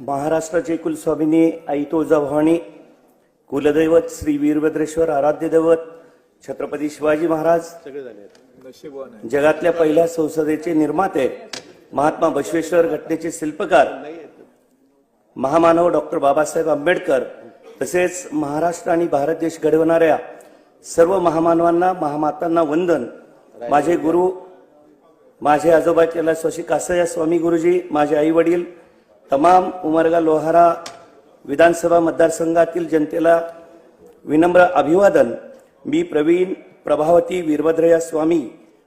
महाराष्ट्राचे कुलस्वामिनी आई तुळजाभवानी कुलदैवत श्री वीरभद्रेश्वर आराध्य दैवत छत्रपती शिवाजी महाराज जगातल्या पहिल्या संसदेचे निर्माते महात्मा बसवेश्वर घटनेचे शिल्पकार महामानव डॉक्टर बाबासाहेब आंबेडकर तसेच महाराष्ट्र आणि भारत देश घडवणाऱ्या सर्व महामानवांना महामातांना वंदन. माझे गुरु माझे आजोबा केला स्वशी कासया स्वामी गुरुजी माझे आई वडील तमाम उमरगा लोहारा विधानसभा मतदारसंघातील जनतेला विनम्र अभिवादन. मी प्रवीण प्रभावती वीरभद्रया स्वामी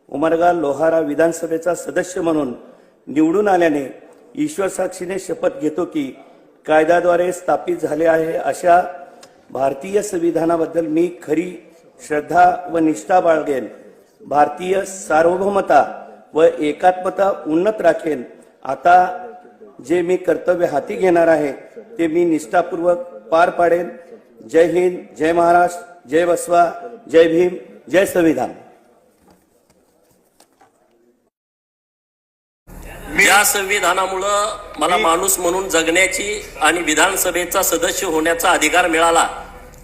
उमरगा लोहारा विधानसभेचा सदस्य म्हणून निवडून आल्याने ईश्वर साक्षीने शपथ घेतो की कायद्याद्वारे स्थापित झाले आहे अशा भारतीय संविधानाबद्दल मी खरी श्रद्धा व निष्ठा बाळगेन. भारतीय सार्वभौमता व एकात्मता उन्नत राखेन. आता जे मी कर्तव्य हाती घेणार आहे ते मी निष्ठापूर्वक पार पाडेन. जय हिंद जय महाराष्ट्र जय बसवा जय भीम जय संविधान. या संविधानामुळं मला माणूस म्हणून जगण्याची आणि विधानसभेचा सदस्य होण्याचा अधिकार मिळाला.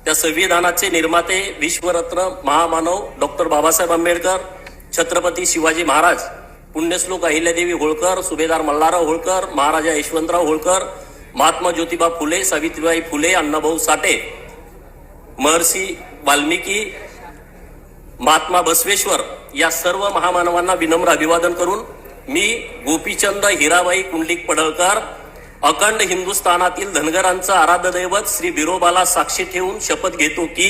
त्या संविधानाचे निर्माते विश्वरत्न महामानव डॉक्टर बाबासाहेब आंबेडकर छत्रपती शिवाजी महाराज. पुण्यश्लोक अहिल्यादेवी होळकर सुभेदार मल्हारराव होळकर महाराजा यशवंतराव होळकर महात्मा ज्योतिबा फुले सावित्रीबाई फुले अण्णाभाऊ साठे महर्षी वाल्मिकी महात्मा बसवेश्वर या सर्व महामानवांना विनम्र अभिवादन करून मी गोपीचंद हिराबाई कुंडलिक पडळकर अखंड हिंदुस्थानातील धनगरांचं आराध्य दैवत श्री बिरोबाला साक्षी ठेवून शपथ घेतो की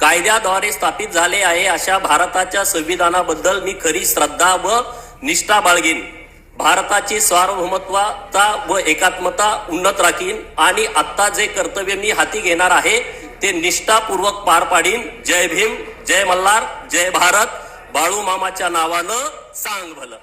कायद्याद्वारे स्थापित झाले आहे अशा भारताच्या संविधानाबद्दल मी खरी श्रद्धा व निष्ठा बाळगीन. भारताची सार्वभौमत्वता व एकात्मता उन्नत राखीन आणि आत्ता जे कर्तव्य मी हाती घेणार आहे ते निष्ठापूर्वक पार पाडीन. जय भीम जय मल्हार जय भारत. बाळू मामाच्या नावानं सांग भलं.